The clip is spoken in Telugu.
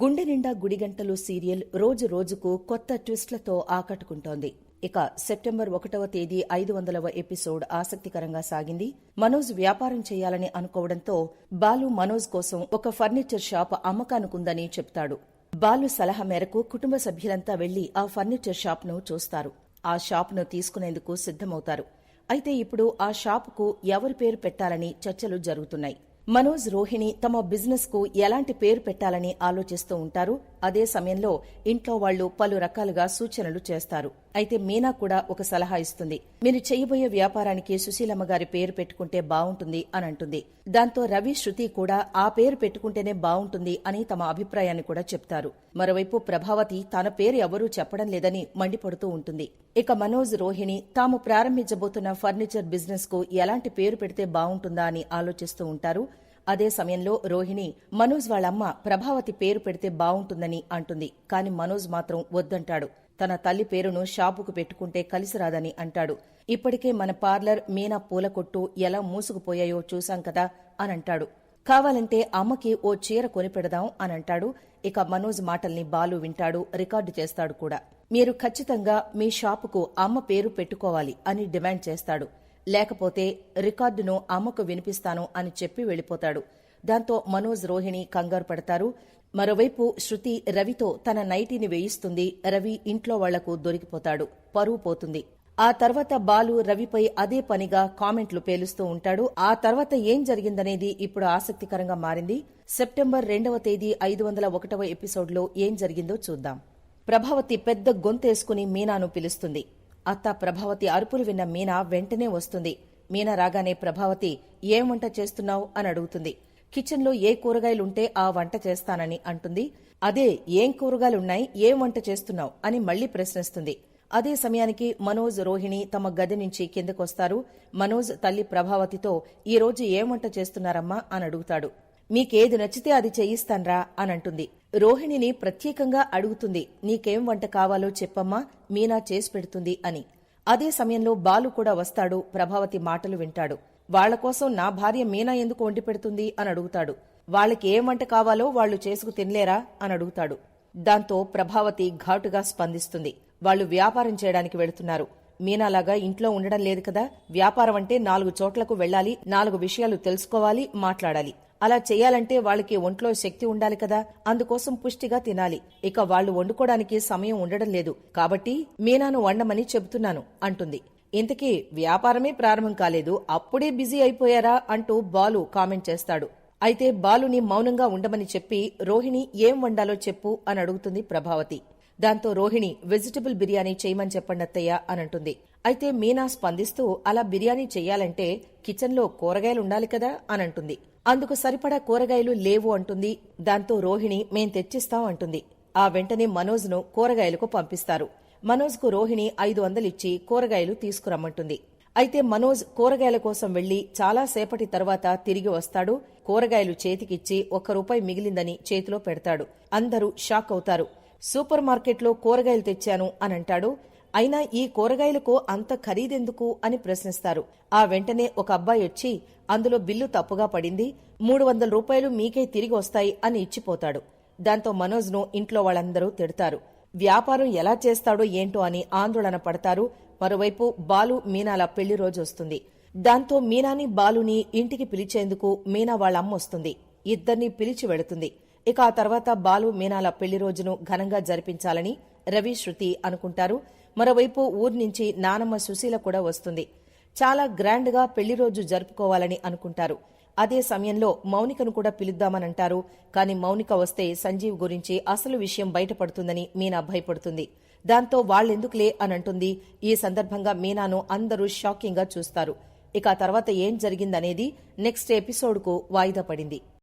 గుండె నిండా గుడిగంటలు సీరియల్ రోజు రోజుకు కొత్త ట్విస్ట్లతో ఆకట్టుకుంటోంది. ఇక సెప్టెంబర్ ఒకటవ తేదీ ఐదు వందలవ ఎపిసోడ్ ఆసక్తికరంగా సాగింది. మనోజ్ వ్యాపారం చేయాలని అనుకోవడంతో బాలు మనోజ్ కోసం ఒక ఫర్నిచర్ షాప్ అమ్మకానుకుందని చెప్తాడు. బాలు సలహా మేరకు కుటుంబ సభ్యులంతా వెళ్ళి ఆ ఫర్నిచర్ షాప్ను చూస్తారు. ఆ షాప్ను తీసుకునేందుకు సిద్ధమవుతారు. అయితే ఇప్పుడు ఆ షాపుకు ఎవరి పేరు పెట్టాలని చర్చలు జరుగుతున్నాయి. మనోజ్ రోహిణి తమ బిజినెస్కు ఎలాంటి పేరు పెట్టాలని ఆలోచిస్తూ ఉంటారు? అదే సమయంలో ఇంట్లో వాళ్ళు పలు రకాలుగా సూచనలు చేస్తారు. అయితే మీనా కూడా ఒక సలహా ఇస్తుంది. మీరు చేయబోయే వ్యాపారానికి సుశీలమ్మ గారి పేరు పెట్టుకుంటే బావుంటుంది అని అంటుంది. దాంతో రవి శృతి కూడా ఆ పేరు పెట్టుకుంటేనే బావుంటుంది అని తమ అభిప్రాయాన్ని కూడా చెప్తారు. మరోవైపు ప్రభావతి తన పేరు ఎవరూ చెప్పడం లేదని మండిపడుతూ ఉంటుంది. ఇక మనోజ్ రోహిణి తాము ప్రారంభించబోతున్న ఫర్నిచర్ బిజినెస్కు ఎలాంటి పేరు పెడితే బావుంటుందా అని ఆలోచిస్తూ ఉంటారు. అదే సమయంలో రోహిణి మనోజ్ వాళ్ళమ్మ ప్రభావతి పేరు పెడితే బావుంటుందని అంటుంది. కాని మనోజ్ మాత్రం వద్దంటాడు. తన తల్లి పేరును షాపుకు పెట్టుకుంటే కలిసిరాదని అంటాడు. ఇప్పటికే మన పార్లర్ మీనా పూల కొట్టు ఎలా మూసుకుపోయాయో చూశాం కదా అనంటాడు కావాలంటే అమ్మకి ఓ చీర కొనిపెడదాం అనంటాడు ఇక మనోజ్ మాటల్ని బాలు వింటాడు రికార్డు చేస్తాడు కూడా. మీరు ఖచ్చితంగా మీ షాపుకు అమ్మ పేరు పెట్టుకోవాలి అని డిమాండ్ చేస్తాడు. లేకపోతే రికార్డును అమ్మకు వినిపిస్తాను అని చెప్పి వెళ్ళిపోతాడు దాంతో మనోజ్ రోహిణి కంగారు పడతారు. మరోవైపు శృతి రవితో తన నైటీని వేయిస్తుంది. రవి ఇంట్లో వాళ్ళకు దొరికిపోతాడు. పరువు పోతుంది. ఆ తర్వాత బాలు రవిపై అదే పనిగా కామెంట్లు పేలుస్తూ ఉంటాడు. ఆ తర్వాత ఏం జరిగిందనేది ఇప్పుడు ఆసక్తికరంగా మారింది. సెప్టెంబర్ రెండవ తేదీ ఐదు వందల ఒకటవ ఎపిసోడ్లో ఏం జరిగిందో చూద్దాం. ప్రభావతి పెద్ద గొంతేసుకుని మీనాను పిలుస్తుంది. అత్త ప్రభావతి అరుపులు విన్న మీనా వెంటనే వస్తుంది. మీనా రాగానే ప్రభావతి ఏం వంట చేస్తున్నావు? అని అడుగుతుంది. కిచెన్లో ఏ కూరగాయలుంటే ఆ వంట చేస్తానని అంటుంది. అదే ఏం కూరగాయలున్నాయి ఏం వంట చేస్తున్నావు? అని మళ్ళీ ప్రశ్నిస్తుంది. అదే సమయానికి మనోజ్ రోహిణి తమ గది నుంచి కిందకొస్తారు. మనోజ్ తల్లి ప్రభావతితో ఈ రోజు ఏం వంట చేస్తున్నారమ్మా? అని అడుగుతాడు. మీకేది నచ్చితే అది చేయిస్తాన్రా అనంటుంది రోహిణిని ప్రత్యేకంగా అడుగుతుంది. నీకేం వంట కావాలో చెప్పమ్మా మీనా చేసి పెడుతుంది అని. అదే సమయంలో బాలు కూడా వస్తాడు. ప్రభావతి మాటలు వింటాడు. వాళ్ళ కోసం నా భార్య మీనా ఎందుకు వండి పెడుతుంది అని అడుగుతాడు. వాళ్ళకి ఏం వంట కావాలో వాళ్ళు చేసుకు తినలేరా అని అడుగుతాడు. దాంతో ప్రభావతి ఘాటుగా స్పందిస్తుంది. వాళ్ళు వ్యాపారం చేయడానికి వెళుతున్నారు. మీనాలాగా ఇంట్లో ఉండడం లేదు కదా. వ్యాపారం అంటే నాలుగు చోట్లకు వెళ్ళాలి నాలుగు విషయాలు తెలుసుకోవాలి మాట్లాడాలి. అలా చేయాలంటే వాళ్ళకి ఒంట్లో శక్తి ఉండాలి కదా. అందుకోసం పుష్టిగా తినాలి. ఇక వాళ్ళు వండుకోవడానికి సమయం ఉండడం లేదు. కాబట్టి మీనాను వండమని చెబుతున్నాను అంటుంది. ఇంతకీ వ్యాపారమే ప్రారంభం కాలేదు. అప్పుడే బిజీ అయిపోయారా అంటూ బాలు కామెంట్ చేస్తాడు. అయితే బాలుని మౌనంగా ఉండమని చెప్పి రోహిణి ఏం వండాలో చెప్పు అని అడుగుతుంది ప్రభావతి. దాంతో రోహిణి వెజిటబుల్ బిర్యానీ చేయమని చెప్పండి అత్తయ్య అని అంటుంది అయితే మీనా స్పందిస్తూ అలా బిర్యానీ చెయ్యాలంటే కిచెన్లో కూరగాయలు ఉండాలి కదా అనంటుంది. అందుకు సరిపడా కూరగాయలు లేవు అంటుంది. దాంతో రోహిణి మేం తెచ్చిస్తాం అంటుంది. ఆ వెంటనే మనోజ్ను కూరగాయలకు పంపిస్తారు. మనోజ్కు రోహిణి ఐదు వందలిచ్చి కూరగాయలు తీసుకురమ్మంటుంది. అయితే మనోజ్ కూరగాయల కోసం వెళ్ళి చాలా సేపటి తర్వాత తిరిగి వస్తాడు. కూరగాయలు చేతికిచ్చి ఒక్క రూపాయి మిగిలిందని చేతిలో పెడతాడు. అందరూ షాక్ అవుతారు. సూపర్ మార్కెట్లో కూరగాయలు తెచ్చాను అని అంటాడు అయినా ఈ కూరగాయలకు అంత ఖరీదెందుకు అని ప్రశ్నిస్తారు. ఆ వెంటనే ఒక అబ్బాయి వచ్చి అందులో బిల్లు తప్పుగా పడింది మూడు వందల రూపాయలు మీకే తిరిగి వస్తాయి అని ఇచ్చిపోతాడు. దాంతో మనోజ్ను ఇంట్లో వాళ్ళందరూ తిడతారు. వ్యాపారం ఎలా చేస్తాడో ఏంటో అని ఆందోళన పడతారు. మరోవైపు బాలు మీనాల పెళ్ళి రోజు వస్తుంది. దాంతో మీనాని బాలుని ఇంటికి పిలిచేందుకు మీనా వాళ్ళ అమ్మ వస్తుంది. ఇద్దరిని పిలిచి వెళుతుంది. ఇక ఆ తర్వాత బాలు మీనాల పెళ్ళి రోజును ఘనంగా జరిపించాలని రవి శృతి అనుకుంటారు. మరోవైపు ఊరి నుంచి నానమ్మ సుశీల కూడా వస్తుంది. చాలా గ్రాండ్గా పెళ్ళి రోజు జరుపుకోవాలని అనుకుంటారు. అదే సమయంలో మౌనికను కూడా పిలుద్దామనంటారు. కానీ మౌనిక వస్తే సంజీవ్ గురించి అసలు విషయం బయటపడుతుందని మీనా భయపడుతుంది. దాంతో వాళ్ళెందుకులే అనంటుంది ఈ సందర్భంగా మీనాను అందరూ షాకింగ్గా చూస్తారు. ఇక తర్వాత ఏం జరిగిందనేది నెక్స్ట్ ఎపిసోడ్కు వాయిదా పడింది.